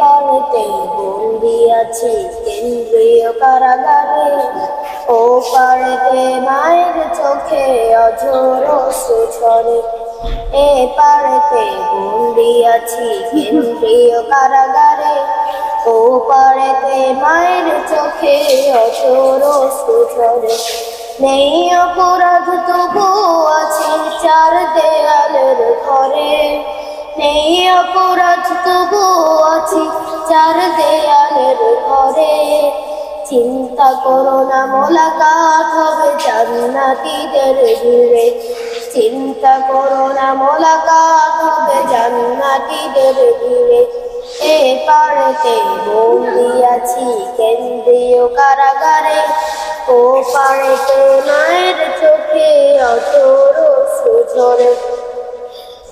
পাড়তে বন্দি আছি কেন্দ্রীয় কারাগারে। ও পাড়তে মায়ের চোখে অঝোর সুছরে এ পাড়তে বন্দি আছি কেন্দ্রীয় কারাগারে। ও পাড়তে মায়ের চোখে অঝোর সুছরে নেই অপরাধ তবু আছে চার দেয়ালের ঘরে। নেই অপরাধ তবু আছি চার দেয়ালের ঘরে। চিন্তা করো না, মোলাকাত হবে জান্নাতীদের ভিড়ে। চিন্তা করো না, মোলাকাত হবে জান্নাতীদের ভিড়ে। এ পাড়েতে বন্দি আছি কেন্দ্রীয় কারাগারে। ও পাড়েতে মায়ের চোখে অচোর সুঝরে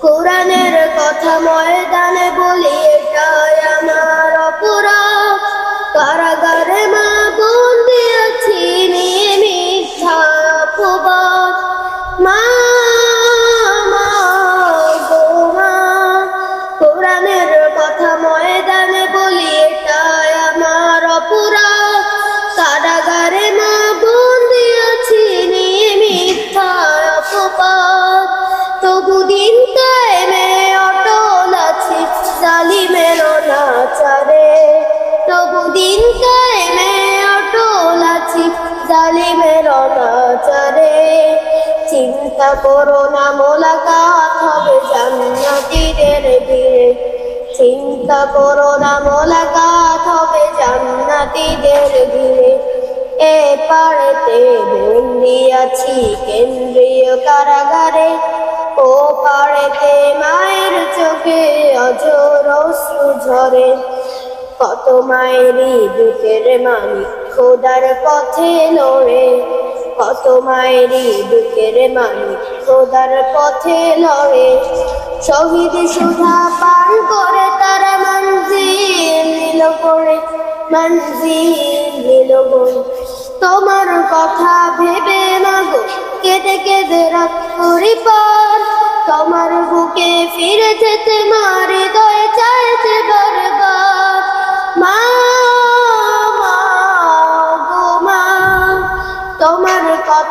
কোরআনের কথা ময়দানে বলি, এটাই আমার অপরাধ। কারাগারে মা বন্দি আছি নিয়ে মিথ্যা অপবাদ। মা, কোরআনের কথা ময়দানে বলি, এটাই আমার অপরাধ। অনাচারে চিন্তা করো না, মোলাকাত হবে জান্নাতীদের ভিড়ে। চিন্তা করো না, মোলাকাত হবে জান্নাতীদের ভিড়ে। এ পাড়েতে বন্দি আছি কেন্দ্রীয় কারাগারে। ও পাড়েতে মায়ের চোখে অঝোর অশ্রু ঝরে। কত মায়েরই বুকের মালিক খোদার পথে লড়ে কত মায়েরই বুকের মালিক খোদার পথে লড়ে শহীদ সুধা পান করে তারা মঞ্জিল নিল করে, মঞ্জিল নিল। তোমার কথা ভেবে মাগো, কেঁদে কেঁদে রাত করি পার তোমার বুকে ফিরে যেতে মার হৃদয়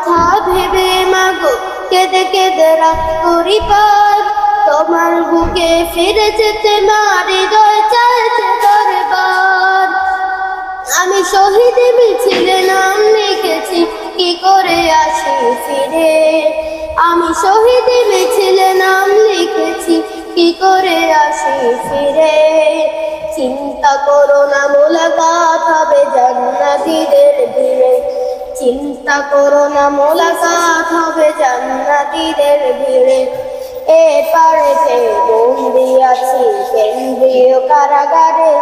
কথা ভেবে মাগো, কেঁদে কেঁদে রাত করি পার তোমার বুকে ফিরে যেতে মার হৃদয় চাইতে বারবার আমি শহীদ মিছিলে নাম লিখেছি, কি করে আসি ফিরে? আমি শহীদ মিছিলে নাম লিখেছি, কি করে আসি ফিরে? চিন্তা করো না মোলা মোলাকাত হবে জান্নাতীদের ভিড়ে চিন্তা করো না, মোলাকাত হবে জান্নাতীদের ভিড়ে। এ পাড়েতে বন্দি আছি, কেন্দ্রীয় কারাগারে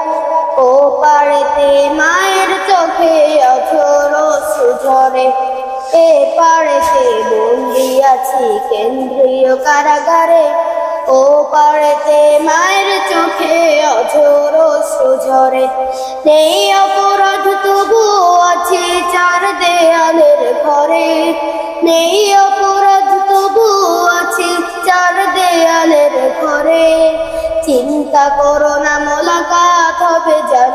ও পাড়েতে মায়ের চোখে অঝোর সুঝরে। এ পাড়েতে বন্দি আছি, কেন্দ্রীয় কারাগারে ও পাড়েতে মায়ের চোখে অঝোর সুঝরে। নেই অপরাধ তবু আছে চার দেয়ালের ঘরে নেই অপরাধ, তবু আছে চার দেয়ালের ঘরে। চিন্তা করো না, মোলাকাত হবে জান